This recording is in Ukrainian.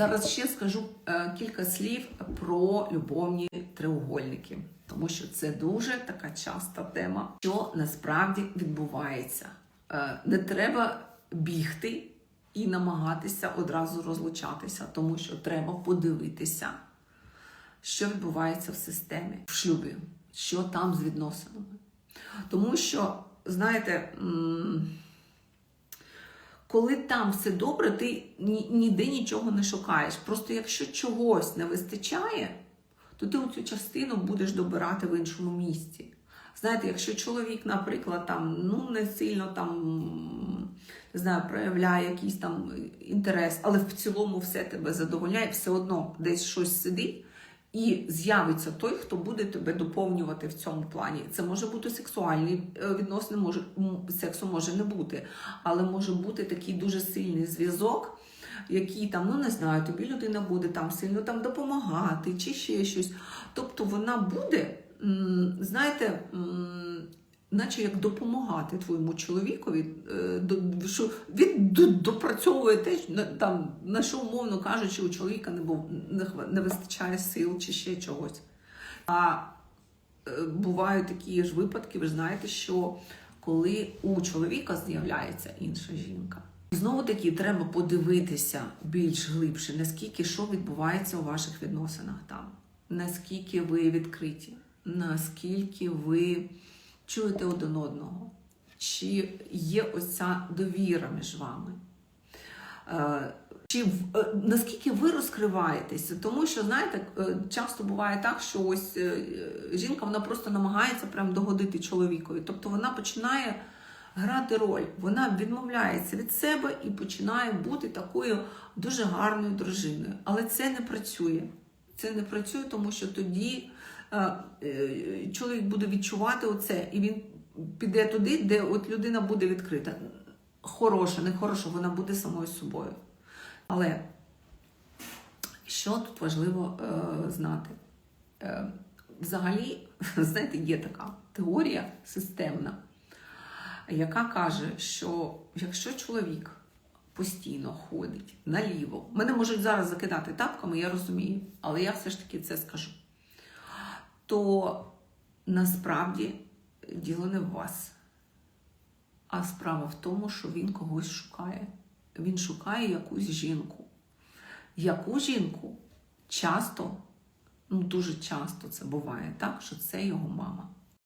Зараз ще скажу е, кілька слів про любовні треугольники, тому що це дуже така часта тема, що насправді відбувається. Е, Не треба бігти і намагатися одразу розлучатися, тому що треба подивитися, що відбувається в системі, в шлюбі, що там з відносинами. Тому що, знаєте, коли там все добре, ти ніде нічого не шукаєш. Просто якщо чогось не вистачає, то ти цю частину будеш добирати в іншому місці. Знаєте, якщо чоловік, наприклад, там ну не сильно там не знаю, проявляє якийсь там інтерес, але в цілому все тебе задовольняє, все одно десь щось сидить. І з'явиться той, хто буде тебе доповнювати в цьому плані. Це може бути сексуальні е, відносини, може сексу може не бути, але може бути такий дуже сильний зв'язок, який там, ну не знаю, тобі людина буде там сильно там допомагати чи ще щось. Тобто вона буде, знаєте, наче як допомагати твоєму чоловікові, е, що він до- допрацьовує те, там, на що умовно кажучи, у чоловіка не, був, не, вистачає сил чи ще чогось. А е, бувають такі ж випадки, ви знаєте, що коли у чоловіка з'являється інша жінка. Знову таки, треба подивитися більш глибше, наскільки що відбувається у ваших відносинах там, наскільки ви відкриті, наскільки ви чуєте один одного, чи є ось ця довіра між вами. Е, Чи е, наскільки ви розкриваєтеся? Тому що, знаєте, е, часто буває так, що ось жінка вона просто намагається прям догодити чоловікові. Тобто вона починає грати роль, вона відмовляється від себе і починає бути такою дуже гарною дружиною. Але це не працює. Це не працює, тому що тоді е, е, чоловік буде відчувати оце, і він піде туди, де от людина буде відкрита. Хороша, не хороша, вона буде самою собою. Але що тут важливо е, знати? Взагалі, знаєте, є така теорія системна, яка каже, що якщо чоловік постійно ходить наліво, мене можуть зараз закидати тапками, я розумію, але я все ж таки це скажу. То насправді діло не в вас, а справа в тому, що він когось шукає. Він шукає якусь жінку. Яку жінку часто, ну дуже часто це буває так, що це його мама.